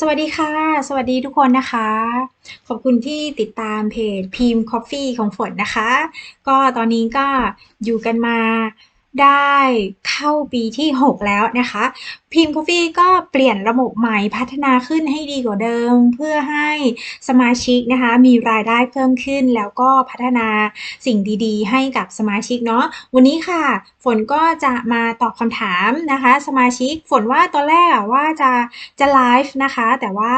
สวัสดีค่ะ สวัสดีทุกคนนะคะ ขอบคุณที่ติดตามเพจพิมพ์ Coffee ของฝนนะคะ ก็ตอนนี้ก็อยู่กันมา ได้เข้าปีที่ 6 แล้วนะคะพิมพ์ Coffee ก็เปลี่ยนระบบใหม่พัฒนาขึ้นให้ดีกว่าเดิม เพื่อให้สมาชิกนะคะมีรายได้เพิ่มขึ้น แล้วก็พัฒนาสิ่งดีๆ ให้กับสมาชิกเนาะวันนี้ค่ะ ฝนก็จะมาตอบคำถามนะคะ สมาชิกฝนว่าตอนแรกอะว่าจะจะไลฟ์นะคะ แต่ว่า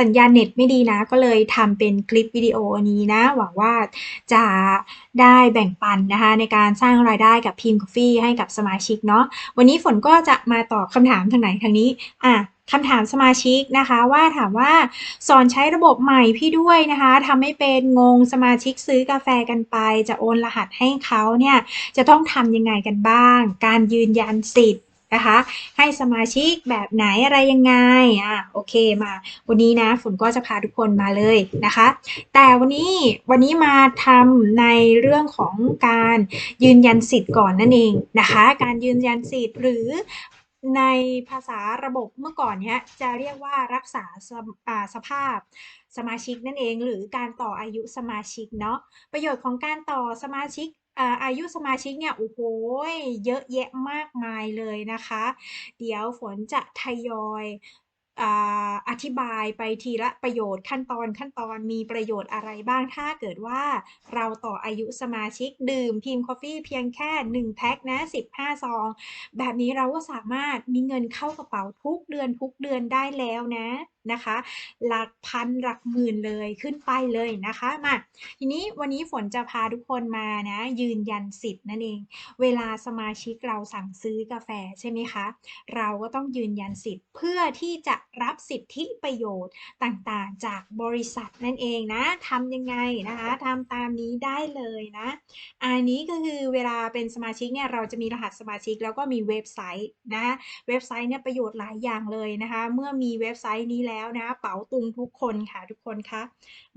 สัญญาณเน็ตไม่ดีนะ ก็เลยทำเป็นคลิปวิดีโอนี้นะ หวังว่าจะได้แบ่งปันนะคะในการสร้างรายได้กับพิมพ์ Coffee ให้กับสมาชิกเนาะวันนี้ฝนก็จะมาตอบคำถามทางไหนทางนี้อะคำถามสมาชิกนะคะว่าถามว่าสอนใช้ระบบใหม่พี่ด้วยนะคะทำให้เป็นงงสมาชิกซื้อกาแฟกันไป จะโอนรหัสให้เขาเนี่ยจะต้องทำยังไงกันบ้าง การยืนยันสิทธิ์ นะคะ ให้สมาชิกแบบไหนอะไรยังไงอะโอเคมา วันนี้นะฝนก็จะพาทุกคนมาเลยนะคะ แต่วันนี้วันนี้มาทำในเรื่องของการยืนยันสิทธิ์ก่อนนั่นเองนะคะ การยืนยันสิทธิ์หรือในภาษาระบบเมื่อก่อนเนี้ยจะเรียกว่ารักษาสสภาพสมาชิกนั่นเอง หรือการต่ออายุสมาชิกเนาะประโยชน์ของการต่อสมาชิก อายุสมาชิกเนี่ย โอ้โหเยอะแยะมากมายเลยนะคะ เดี๋ยวฝนจะทยอยอธิบายไปทีละประโยชน์ ขั้นตอน ขั้นตอน มีประโยชน์อะไรบ้าง ถ้าเกิดว่า เราต่ออายุสมาชิก ดื่มพิมพ์กาแฟเพียงแค่ 1 แพ็คนะ 15 ซอง แบบนี้เราก็สามารถมีเงินเข้ากระเป๋าทุกเดือนทุกเดือนได้แล้วนะนะคะ หลักพันหลักหมื่นเลยขึ้นไปเลยนะคะมาทีนี้วันนี้ฝนจะพาทุกคนมานะ ยืนยันสิทธิ์นั่นเอง เวลาสมาชิกเราสั่งซื้อกาแฟใช่ไหมคะ เราก็ต้องยืนยันสิทธิ์เพื่อที่จะรับสิทธิประโยชน์ต่างๆ จากบริษัทนั่นเองนะทำยังไงนะคะทำตามนี้ได้เลยนะ อันนี้ก็คือเวลาเป็นสมาชิกเนี่ยเราจะมีรหัสสมาชิกแล้วก็มีเว็บไซต์นะเว็บไซต์เนี่ยประโยชน์หลายอย่างเลยนะคะ เมื่อมีเว็บไซต์นี้แล้วแล้วนะ เป๋าตุงทุกคนค่ะทุกคนคะ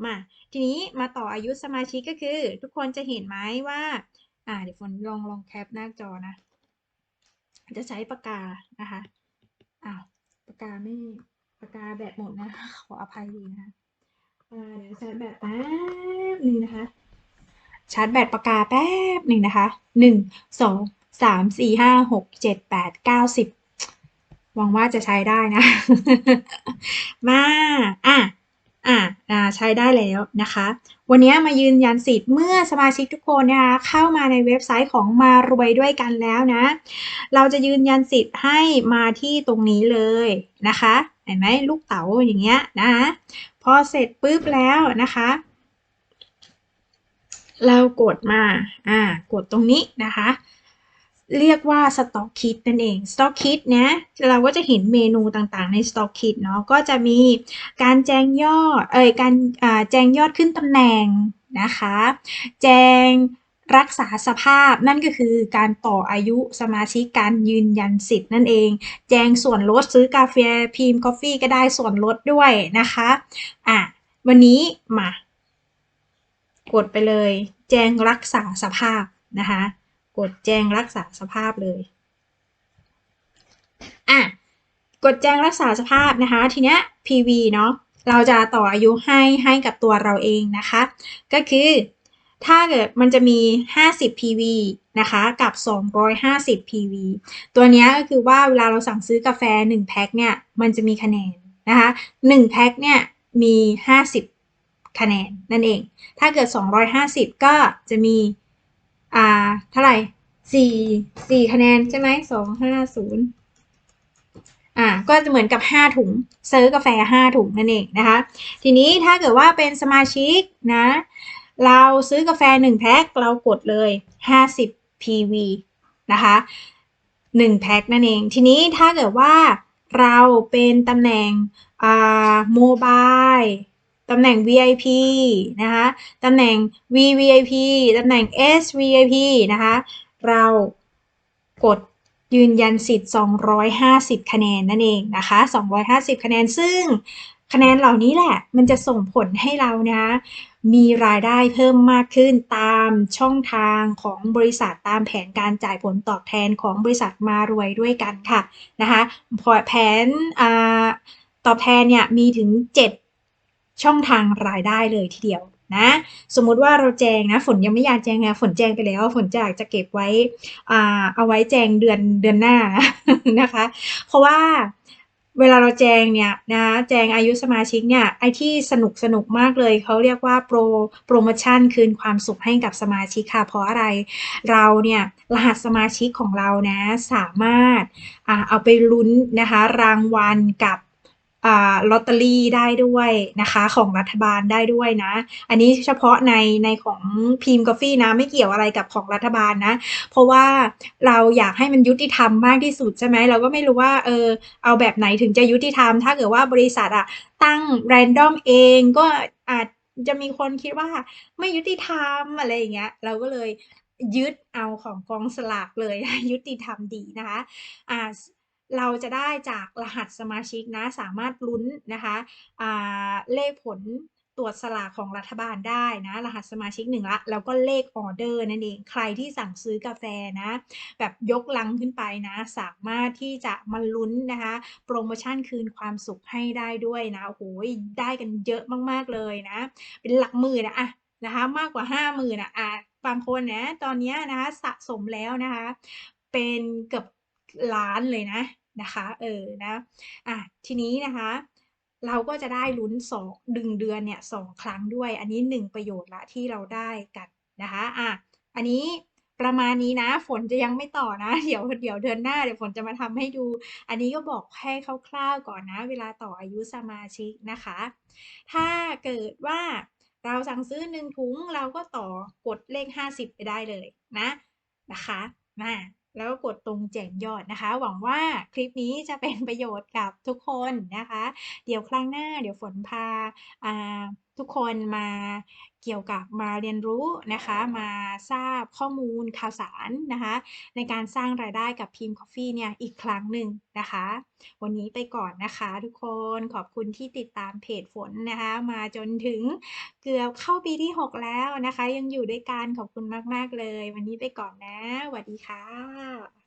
มาทีนี้มาต่ออายุสมาชิกก็คือ ทุกคนจะเห็นไหมว่า อ่าเดี๋ยวฝนลองลองแคปหน้าจอนะ จะใช้ปากกานะคะอ้าวปากกาไม่ปากกาแบตหมดนะขออภัยดีนะคะเดี๋ยวชาร์จแบตแป๊บหนึ่งนะคะ ชาร์จแบตปากกาแป๊บหนึ่งนะคะหนึ่งสองสามสี่ห้าหกเจ็ดแปดเก้าสิบ หวังว่าจะใช้ได้นะ มาอะอะใช้ได้แล้วนะคะ วันนี้มายืนยันสิทธิ์เมื่อสมาชิกทุกคนนะคะเข้ามาในเว็บไซต์ของมารวยด้วยกันแล้วนะ เราจะยืนยันสิทธิ์ให้มาที่ตรงนี้เลยนะคะ เห็นไหมลูกเต๋าอย่างเงี้ยนะพอเสร็จปุ๊บแล้วนะคะ เรากดมาอ่ากดตรงนี้นะคะ เรียกว่า Stock Kit นั่นเอง Stock Kit นะเราก็จะเห็นเมนูต่างๆใน Stock Kit เนาะก็จะมีการแจ้งยอดเอ่ยการแจ้งยอดขึ้นตำแหน่งนะคะ แจ้งรักษาสภาพนั่นก็คือการต่ออายุสมาชิกการยืนยันสิทธิ์นั่นเอง แจ้งส่วนลดซื้อกาแฟพิมพ์กาแฟก็ได้ส่วนลดด้วยนะคะอะวันนี้มากดไปเลย แจ้งรักษาสภาพนะคะ กดแจ้งรักษาสภาพเลยอะกดแจ้งรักษาสภาพนะคะทีเนี้ย PV เนาะเราจะต่ออายุให้ให้กับตัวเราเองนะคะ ก็คือถ้าเกิดมันจะมี 50 PV นะคะกับ 250 PV ตัวนี้ก็คือว่าเวลาเราสั่งซื้อกาแฟ 1 แพ็คเนี่ย มันจะมีคะแนนนะคะ1แพ็คเนี่ยมี 50 คะแนนนั่นเอง ถ้าเกิด 250 ก็จะมี อ่า เท่าไหร่สี่สี่คะแนนใช่ไหมสองห้าศูนย์อ่าก็จะเหมือนกับห้าถุงซื้อกาแฟห้าถุงนั่นเองนะคะ ทีนี้ถ้าเกิดว่าเป็นสมาชิกนะ เราซื้อกาแฟหนึ่งแพ็คเรากดเลยห้าสิบ PV นะคะหนึ่งแพ็คนั่นเอง ทีนี้ถ้าเกิดว่าเราเป็นตำแหน่งอ่าโมบาย ตำแหน่ง VIP นะคะ ตำแหน่ง VVIP ตำแหน่ง SVIP นะคะ เรากดยืนยันสิทธิ์ 250 คะแนนนั่นเองนะคะ 250 คะแนน ซึ่งคะแนนเหล่านี้แหละ มันจะส่งผลให้เรานะมีรายได้เพิ่มมากขึ้นตามช่องทางของบริษัทตามแผนการจ่ายผลตอบแทนของบริษัทมารวยด้วยกันค่ะนะคะแผนตอบแทนเนี่ยมีถึง 7 ช่องทางรายได้เลยทีเดียวนะสมมุติว่าเราแจงนะฝนยังไม่อยากแจงไงฝนแจงไปแล้ว ฝนจะอยากจะเก็บไว้อ่าเอาไว้แจงเดือนเดือนหน้านะคะ เพราะว่าเวลาเราแจงเนี่ยนะแจงอายุสมาชิกเนี่ยไอที่สนุกสนุกมากเลยเขาเรียกว่าโปรโปรโมชั่นคืนความสุขให้กับสมาชิกค่ะ เพราะอะไรเราเนี่ยรหัสสมาชิกของเรานะสามารถอ่าเอาไปลุ้นนะคะรางวัลกับ ลอตเตอรี่ได้ด้วยนะคะของรัฐบาลได้ด้วยนะ อันนี้เฉพาะในในของพีมกาแฟนะไม่เกี่ยวอะไรกับของรัฐบาลนะ เพราะว่าเราอยากให้มันยุติธรรมมากที่สุดใช่ไหมเราก็ไม่รู้ว่าเออเอาแบบไหนถึงจะยุติธรรม ถ้าเกิดว่าบริษัทอะตั้ง random เองก็อาจจะมีคนคิดว่าไม่ยุติธรรมอะไรอย่างเงี้ยเราก็เลยยึดเอาของกองสลากเลยยุติธรรมดีนะคะอ่า เราจะได้จากรหัสสมาชิกนะ สามารถลุ้นนะคะเลขผลตรวจสลากของรัฐบาลได้นะ รหัสสมาชิก1ละ แล้วก็เลขออเดอร์นั่นเอง ใครที่สั่งซื้อกาแฟนะ แบบยกลังขึ้นไปนะ สามารถที่จะมาลุ้นนะคะ โปรโมชั่นคืนความสุขให้ได้ด้วยนะโอ้โฮได้กันเยอะมากๆเลยนะ เป็นหลักหมื่นอะอะนะคะ มากกว่า 50,000อะอ่าบางคนนะตอนนี้นะคะสะสมแล้วนะคะ เป็นเกือบ ล้านเลยนะนะคะเออนะอ่าทีนี้นะคะเราก็จะได้ลุ้น2 1เดือนเนี่ย2ครั้งด้วย อันนี้ 1 ประโยชน์ล้วที่เราได้กันนะคะอ่าอันนี้ประมาณนี้นะ ฝนจะยังไม่ต่อนะ เดี๋ยวเดี๋ยวเดือนหน้าเดี๋ยวฝนจะมาทำให้ดู อันนี้ก็บอกแค่คร่าวๆก่อนนะ เวลาต่ออายุสมาชิกนะคะ ถ้าเกิดว่าเราสั่งซื้อ1ถุงเราก็ต่อกดเลข 50 ไปได้เลยนะนะคะอา แล้วก็กดตรงแจ้งยอดนะคะ หวังว่าคลิปนี้จะเป็นประโยชน์กับทุกคนนะคะ เดี๋ยวครั้งหน้าเดี๋ยวฝนพาอ่า ทุกคนมาเกี่ยวกับมาเรียนรู้นะคะ มาทราบข้อมูลข่าวสารนะคะ ในการสร้างรายได้กับพีมกาแฟเนี่ยอีกครั้งหนึ่งนะคะ วันนี้ไปก่อนนะคะทุกคนขอบคุณที่ติดตามเพจฝนนะคะ มาจนถึงเกือบเข้าปีที่ 6 แล้วนะคะ ยังอยู่ด้วยกันขอบคุณมาก ๆ เลย วันนี้ไปก่อนนะสวัสดีค่ะ